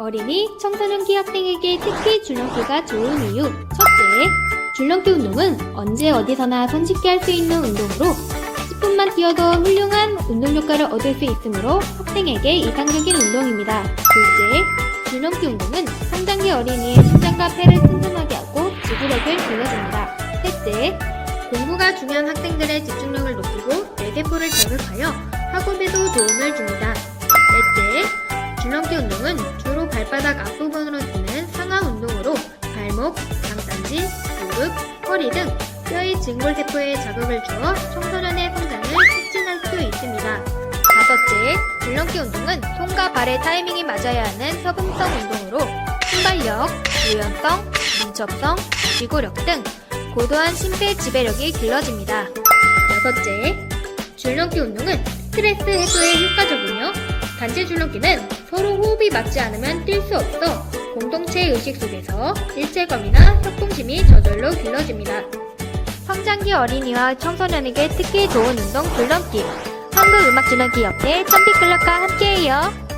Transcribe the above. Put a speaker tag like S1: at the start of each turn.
S1: 어린이, 청소년기 학생에게 특히 줄넘기가 좋은 이유. 첫째, 줄넘기 운동은 언제 어디서나 손쉽게 할 수 있는 운동으로 10분만 뛰어도 훌륭한 운동 효과를 얻을 수 있으므로 학생에게 이상적인 운동입니다. 둘째, 줄넘기 운동은 성장기 어린이의 심장과 폐를 튼튼하게 하고 지구력을 길러줍니다. 셋째, 공부가 중요한 학생들의 집중력을 높이고 뇌세포를 자극하여 학업에도 도움을 줍니다. 넷째, 줄넘기 운동은 발바닥 앞부분으로 뛰는 상하 운동으로 발목, 장단지, 무릎, 허리 등 뼈의 증골세포에 자극을 주어 청소년의 성장을 촉진할 수 있습니다. 다섯째, 줄넘기 운동은 손과 발의 타이밍이 맞아야 하는 협응성 운동으로 순발력, 유연성, 민첩성, 지구력 등 고도한 심폐 지배력이 길러집니다. 여섯째, 줄넘기 운동은 스트레스 해소에 효과적이며 단체 줄넘기는 서로 호흡이 맞지 않으면 뛸 수 없어 공동체 의식 속에서 일체감이나 협동심이 저절로 길러집니다. 성장기 어린이와 청소년에게 특히 좋은 운동 줄넘기. 한국음악줄넘기 협회 천피클럽과 함께해요.